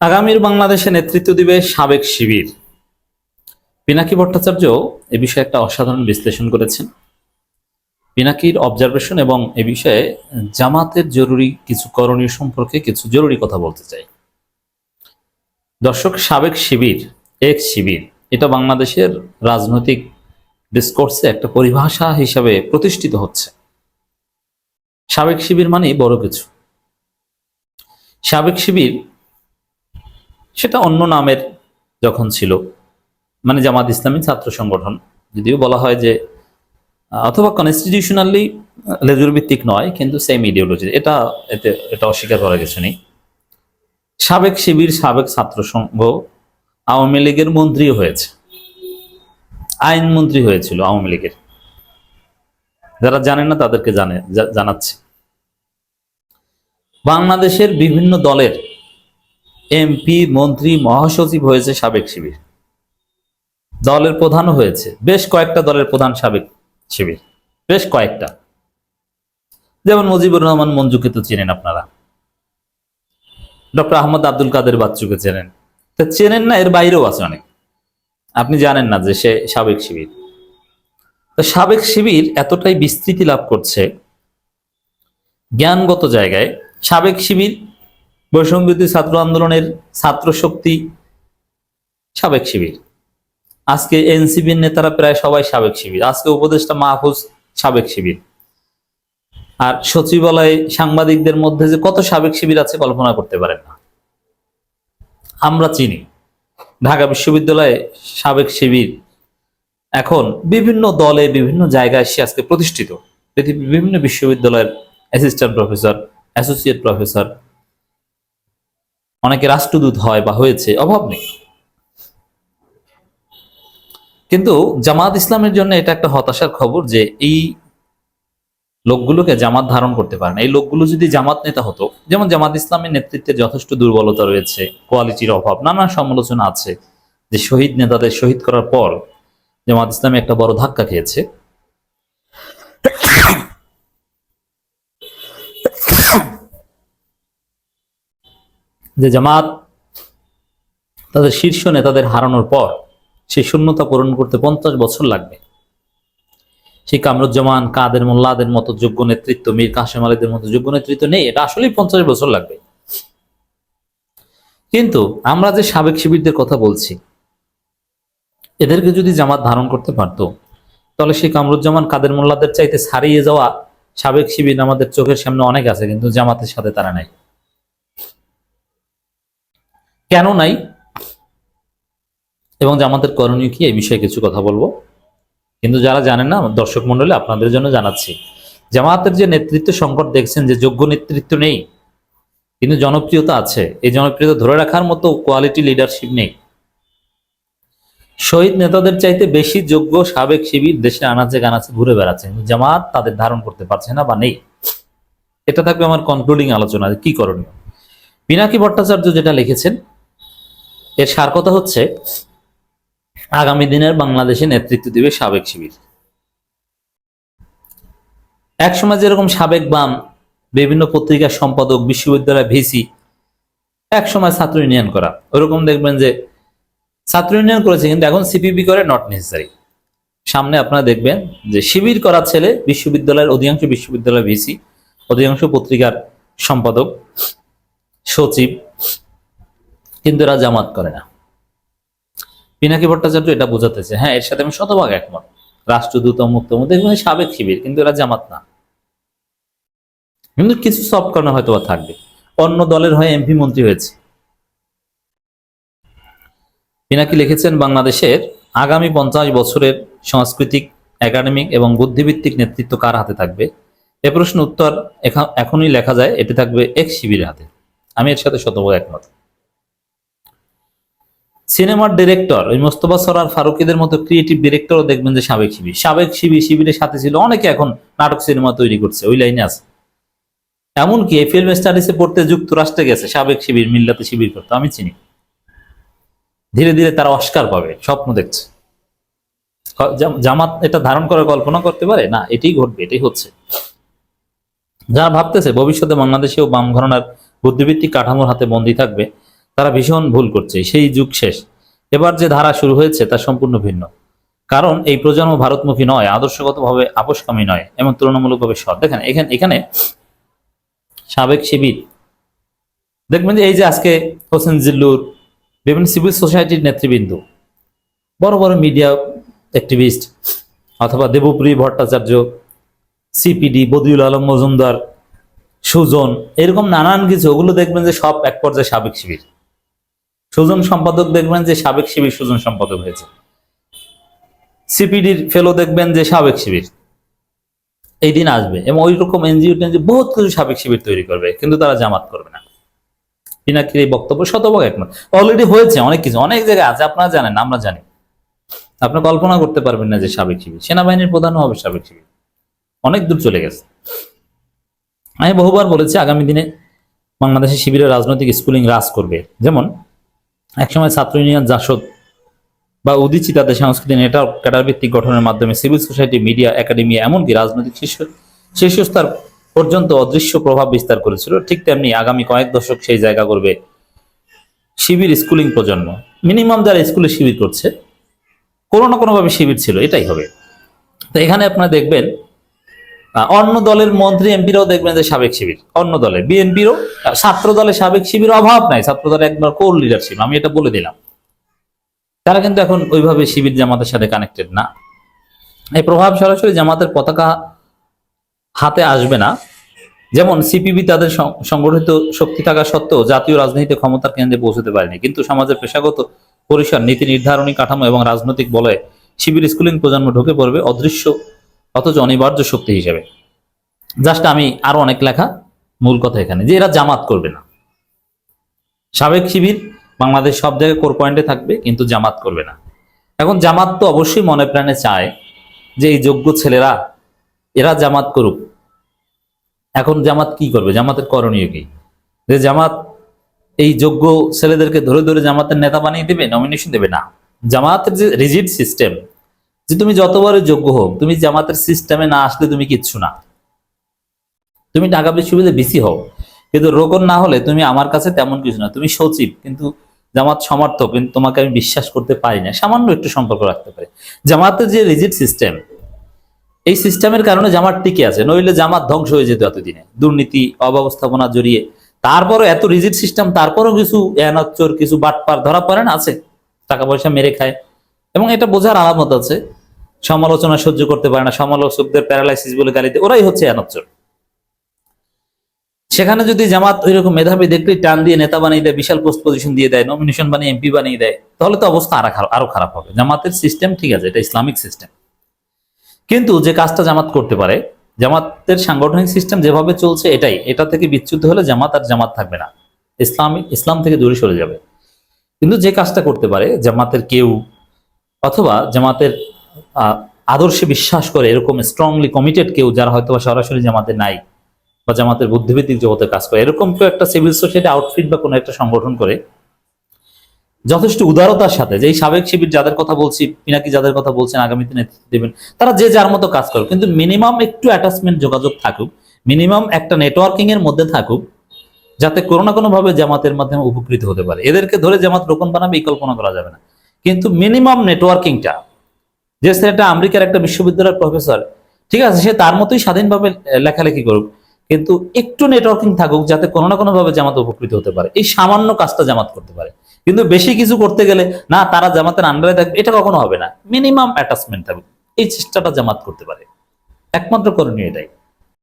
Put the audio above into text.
আগামীর বাংলাদেশে নেতৃত্ব দিবে সাবেক শিবির। পিনাকি ভট্টাচার্য এ বিষয়ে একটা অসাধারণ বিশ্লেষণ করেছেন। পিনাকির অবজারভেশন এবং এ বিষয়ে জামাতের জরুরি কিছু করণীয় সম্পর্কে কিছু জরুরি কথা বলতে চাই। দর্শক, সাবেক শিবির, এক শিবির, এটা বাংলাদেশের রাজনৈতিক ডিসকোর্সে একটা পরিভাষা হিসাবে প্রতিষ্ঠিত হচ্ছে। সাবেক শিবির মানে বড় কিছু। সাবেক শিবির সেটা অন্য নামের যখন ছিল মানে জামাত ইসলামী ছাত্র সংগঠন, যদিও বলা হয় যে অথবা কনস্টিটিউশনালি লেজুর ভিত্তিক নয়, কিন্তু সেম ইডিওলজি এটা এতে, এটা অস্বীকার করা কিছু নেই। সাবেক শিবির, সাবেক ছাত্র সংঘ আওয়ামী লীগের মন্ত্রীও হয়েছে। আইনমন্ত্রী হয়েছিল আওয়ামী লীগের। যারা জানেন না তাদেরকে জানে, জানাচ্ছে। বাংলাদেশের বিভিন্ন দলের এমপি, মন্ত্রী, মহাসচিব হয়েছে সাবেক শিবির। দলের প্রধানও হয়েছে। বেশ কয়েকটা দলের প্রধান সাবেক শিবির। বেশ কয়েকটা। যেমন মুজিবুর রহমান মঞ্জুকে তো চেনেন আপনারা। ডক্টর আহমদ আব্দুল কাদের বাচ্চুকে চেনেন। তা চেনেন না, এর বাইরেও আছে অনেক। আপনি জানেন না যে সে সাবেক শিবির। তো সাবেক শিবির এতটাই বিস্তৃতি লাভ করছে, জ্ঞানগত জায়গায় সাবেক শিবির বৈষম্যবিরোধী ছাত্র আন্দোলনের ছাত্র শক্তি সাবেক শিবির। আজকে এনসিবির নেতারা প্রায় সবাই সাবেক শিবির। আজকে উপদেষ্টা মাহফুজ সাবেক শিবির। আর সচিবালয়ে সাংবাদিকদের মধ্যে যে কত সাবেক শিবির আছে কল্পনা করতে পারেন না। আমরা চিনি, ঢাকা বিশ্ববিদ্যালয়ে সাবেক শিবির। এখন বিভিন্ন দলে বিভিন্ন জায়গায় সে আজকে প্রতিষ্ঠিত। পৃথিবীর বিভিন্ন বিশ্ববিদ্যালয়ের অ্যাসিস্ট্যান্ট প্রফেসর অ্যাসোসিয়েট প্রফেসর অনেকে রাষ্ট্রদূত হয় বা হয়েছে, অভাব নেই। কিন্তু জামাত ইসলামের জন্য এটা একটা হতাশার খবর যে এই লোকগুলোকে জামাত ধারণ করতে পারে না। এই লোকগুলো যদি জামাত নেতা হতো, যেমন জামাত ইসলামের নেতৃত্বে যথেষ্ট দুর্বলতা রয়েছে, কোয়ালিটির অভাব, নানা সমালোচনা আছে যে শহীদ নেতাদের শহীদ করার পর জামাত ইসলামে একটা বড় ধাক্কা খেয়েছে। যে জামাত তাদের শীর্ষ নেতাদের হারানোর পর সেই শূন্যতা পূরণ করতে পঞ্চাশ বছর লাগবে। সেই কামরুজ্জামান, কাদের মোল্লাদের মতো যোগ্য নেতৃত্ব, মীর কাসেম আলীদের মতো যোগ্য নেতৃত্ব নেই, এটা আসলেই পঞ্চাশ বছর লাগবে। কিন্তু আমরা যে সাবেক শিবিরদের কথা বলছি, এদেরকে যদি জামাত ধারণ করতে পারতো, তাহলে সেই কামরুজ্জামান, কাদের মোল্লাদের চাইতে ছাড়িয়ে যাওয়া সাবেক শিবির আমাদের চোখের সামনে অনেক আছে, কিন্তু জামাতের সাথে তারা নাই। কেন নাই? এবং জামাতের করণীয় কি? এই বিষয়ে কিছু কথা বলব। কিন্তু যারা জানেন না, দর্শক মন্ডলী আপনাদের জন্য জানাচ্ছি। জামাতের যে নেতৃত্ব সংকট দেখছেন, যে যোগ্য নেতৃত্ব নেই, কিন্তু জনপ্রিয়তা আছে। এই জনপ্রিয়তা ধরে রাখার মতো কোয়ালিটি লিডারশিপ নেই। শহীদ নেতাদের চাইতে বেশি যোগ্য সাবেক শিবির দেশে আনাচে গানাচে ঘুরে বেড়াচ্ছে। কিন্তু জামাত তাদের ধারণ করতে পারছে না বা নেই। এটা থাকবে আমার কনক্লুডিং আলোচনা, যে কি করণীয়? পিনাকি ভট্টাচার্য যেটা লিখেছেন এর সার কথা হচ্ছে, আগামী দিনের বাংলাদেশে নেতৃত্ব দিবে সাবেক শিবির। একসময় যেরকম সাবেক বাম, বিভিন্ন পত্রিকার সম্পাদক, বিশ্ববিদ্যালয় ভিসি, একসময় ছাত্র ইউনিয়ন করা। ওরকম দেখবেন যে ছাত্র ইউনিয়ন করেছে, কিন্তু এখন সিপিবি করে নট নেসেসারি সামনে আপনারা দেখবেন যে শিবির করা ছেলে বিশ্ববিদ্যালয়ের অধিকাংশ বিশ্ববিদ্যালয় ভিসি, অধিকাংশ পত্রিকার সম্পাদক, সচিব কিন্তু এরা জামাত করে না। পিনাকি ভট্টাচার্য এটা বোঝাতেছে। হ্যাঁ এর সাথে আমি শতভাগ একমত। রাষ্ট্রদূত মুক্ত দেখবেন সাবেক শিবির, কিন্তু এরা জামাত না। কিন্তু কিছু সব কারণে হয়তো থাকবে। অন্য দলের হয়ে এমপি মন্ত্রী হয়েছে। পিনাকি লিখেছেন, বাংলাদেশের আগামী পঞ্চাশ বছরের সাংস্কৃতিক, একাডেমিক এবং বুদ্ধিভিত্তিক নেতৃত্ব কার হাতে থাকবে? এ প্রশ্ন উত্তর এখা- এখনই লেখা যায়, এটি থাকবে এক শিবিরের হাতে। আমি এর সাথে শতভাগ একমত। সিনেমার ডিরেক্টর, ওই মোস্তফা সরার ফারুকিদের মতো ক্রিয়েটিভ ডিরেক্টরও দেখবেন যে সাবেক শিবির সাবেক শিবির শিবিরের সাথে ছিল, অনেকে এখন নাটক, সিনেমা তৈরি করছে, ওই লাইনে আছে। এমনকি এই ফিল্ম স্টাডিজে পড়তে যুক্তরাষ্ট্রে গেছে, সাবেক শিবির, মিল্লাতে শিবির করতো, আমি চিনি। ধীরে ধীরে তারা অস্কার পাবে, স্বপ্ন দেখছে। জামাত এটা ধারণ করার কল্পনা করতে পারে? না, এটাই ঘটবে, এটাই হচ্ছে। যারা ভাবতেছে, ভবিষ্যতে বাংলাদেশেও বাম ঘরনার বুদ্ধিভিত্তিক কাঠামোর হাতে বন্দী থাকবে তারা ভীষণ ভুল করছে, সেই যুগ শেষ। এবার যে ধারা শুরু হয়েছে তা সম্পূর্ণ ভিন্ন। কারণ এই প্রজন্ম ভারতমুখী নয়, আদর্শগতভাবে আপোষকামী নয়, এবং তুলনামূলকভাবে সৎ। দেখেন, এখানে এখানে সাবেক শিবির। দেখবেন যে এই যে আজকে হোসেন জিল্লুর, বিভিন্ন সিভিল সোসাইটির নেতৃবৃন্দ, বড় বড় মিডিয়া অ্যাক্টিভিস্ট, অথবা দেবপ্রিয় ভট্টাচার্য, সিপিডি, বদিউল আলম মজুমদার, সুজন, এরকম নানান কিছু, ওগুলো দেখবেন যে সব এক পর্যায়ে সাবেক শিবির। সুজন সম্পাদক দেখবেন যে সাবেক শিবির সুজন সম্পাদক হয়েছে। সিপিডির ফেলো দেখবেন যে সাবেক শিবির। এই দিন আসবে এবং ওই রকম এনজিও টেনজিও বহুত কিছু সাবেক শিবির তৈরি করবে, কিন্তু তারা জামাত করবে না। পিনাকির এই বক্তব্য শতভাগ একমত। অলরেডি হয়েছে অনেক কিছু, অনেক জায়গায় আছে, আপনারা জানেন, আমরা জানি। আপনি কল্পনা করতে পারবেন না যে সাবেক শিবির। সেনাবাহিনীর প্রধানও হবে সাবেক শিবির। অনেক দূর চলে গেছে। আমি বহুবার বলেছি, আগামী দিনে বাংলাদেশের শিবিরের রাজনৈতিক স্কুলিং রাজ করবে। যেমন একসময় ছাত্র ইউনিয়ন জাসদ বা উদিচি তাদের সাংস্কৃতিক নেটওয়ার্ক ক্যাডার ভিত্তিক গঠনের মাধ্যমে সিভিল সোসাইটি, মিডিয়া, একাডেমি, এমনকি রাজনৈতিক শীর্ষ শীর্ষস্তর পর্যন্ত অদৃশ্য প্রভাব বিস্তার করেছিল। ঠিক তেমনি আগামী কয়েক দশক সেই জায়গা করবে শিবির স্কুলিং প্রজন্ম। মিনিমাম যারা স্কুলে শিবির করছে, কোনো না কোনোভাবে শিবির ছিল, এটাই হবে। তো এখানে আপনারা দেখবেন অন্য দলের মন্ত্রী এমপিরাও দেখবেন যে সাবেক শিবির। অন্য দলের, বিএনপিরও ছাত্র দলের সাবেক শিবির অভাব নাই। ছাত্র দলের একবার কোর লিডারশিপ আমি এটা বলে দিলাম। তারা কিন্তু এখন ওইভাবে শিবির জামাতের সাথে কানেক্টেড না। এই প্রভাব সরাসরি জামাতের পতাকা হাতে আসবে না। যেমন সিপিবি তাদের সংগঠিত শক্তি থাকা সত্ত্বেও জাতীয় রাজনীতিতে ক্ষমতার কেন্দ্রে পৌঁছতে পারেনি। কিন্তু সমাজের পেশাগত পরিসর, নীতি নির্ধারণী কাঠামো এবং রাজনৈতিক বলয়ে শিবির স্কুলিং প্রজন্ম ঢুকে পড়বে অদৃশ্য অথচ অনিবার্য শক্তি হিসেবে। জাস্ট আমি আরও অনেক লেখা, মূল কথা এখানে, যে এরা জামাত করবে না। সাবেক শিবির বাংলাদেশ সব জায়গায় কোর পয়েন্টে থাকবে, কিন্তু জামাত করবে না। এখন জামাত তো অবশ্যই মনে প্রাণে চায় যে এই যোগ্য ছেলেরা, এরা জামাত করুক। এখন জামাত কি করবে? জামাতের করণীয় কি? যে জামাত এই যোগ্য ছেলেদেরকে ধরে ধরে জামাতের নেতা বানিয়ে দেবে নমিনেশন দেবে না। জামাতের যে রিজিড সিস্টেম যে তুমি যতবারই যোগ্য হোক তুমি জামাতের সিস্টেমে না আসলে তুমি কিচ্ছু না। তুমি ঢাকা বিশ্ববিদ্যালয়ে বিসি হও, কিন্তু রোগন না হলে তুমি আমার কাছে তেমন কিছু না। তুমি সচিব, কিন্তু জামাত সমর্থক, কিন্তু তোমাকে আমি বিশ্বাস করতে পারি না। সামান্য একটু সম্পর্ক রাখতে পারি। জামাতের যে রিজিট সিস্টেম এই সিস্টেমের কারণে জামাত টিকে আছে, নইলে জামাত ধ্বংস হয়ে যেত এতদিনে। দুর্নীতি, অব্যবস্থাপনা জড়িয়ে। তারপরও এত রিজিট সিস্টেম তারপরও কিছু এনাচ্চর কিছু বাটপার ধরা পড়ে না, আছে। টাকা পয়সা মেরে খায়। এবং এটা বোঝার আলামত আছে। সমালোচনা সহ্য করতে পারে না, সমালোচকদের প্যারালাইসিস বলে গালিতে, ওরাই হচ্ছে এনাচ্চর সেখানে যদি জামাত ওই রকম মেধাবী দেখলে টান দিয়ে নেতা বানিয়ে দেয়, বিশাল পোস্ট পজিশন দিয়ে দেয় নমিনেশন বানিয়ে এমপি বানিয়ে দেয়, তাহলে তো অবস্থা আরও খারাপ আরও খারাপ হবে। জামাতের সিস্টেম ঠিক আছে, এটা ইসলামিক সিস্টেম কিন্তু যে কাজটা জামাত করতে পারে, জামাতের সাংগঠনিক সিস্টেম যেভাবে চলছে এটাই। এটা থেকে বিচ্যুত হলে জামাত আর জামাত থাকবে না। ইসলামিক ইসলাম থেকে দূরে সরে যাবে। কিন্তু যে কাজটা করতে পারে জামাতের কেউ, অথবা জামাতের আদর্শে বিশ্বাস করে এরকম স্ট্রংলি কমিটেড কেউ যারা হয়তো সরাসরি জামাতে নাই বা জামাতের বুদ্ধিভিত্তিক জগতে কাজ করে, এরকম কেউ একটা সিভিল সোসাইটি আউটফিট বা কোনো একটা সংগঠন করে, যথেষ্ট উদারতার সাথে, যে সাবেক শিবির যাদের কথা বলছি, পিনাকি যাদের কথা বলছেন, আগামীতে নেতৃত্ব দেবেন, তারা যে যার মতো কাজ করে কিন্তু মিনিমাম একটু অ্যাটাচমেন্ট যোগাযোগ থাকুক মিনিমাম একটা নেটওয়ার্কিং এর মধ্যে থাকুক, যাতে কোনো না কোনো ভাবে জামাতের মাধ্যমে উপকৃত হতে পারে। এদেরকে ধরে জামাত রোপণ বানাবে, এই কল্পনা করা যাবে না। কিন্তু মিনিমাম নেটওয়ার্কিংটা যে ছেলেটা আমেরিকার একটা বিশ্ববিদ্যালয়ের প্রফেসর ঠিক আছে, সে তার মতোই স্বাধীনভাবে লেখালেখি করুক, কিন্তু একটু নেটওয়ার্কিং থাকুক যাতে কোনো না কোনো ভাবে জামাত উপকৃত হতে পারে। এই সামান্য কাজটা জামাত করতে পারে। কিন্তু বেশি কিছু করতে গেলে, না, তারা জামাতের আন্ডারে থাকবে, এটা কখনো হবে না। মিনিমাম অ্যাটাচমেন্ট থাকবে এই চেষ্টাটা জামাত করতে পারে। একমাত্র করণীয় এটাই।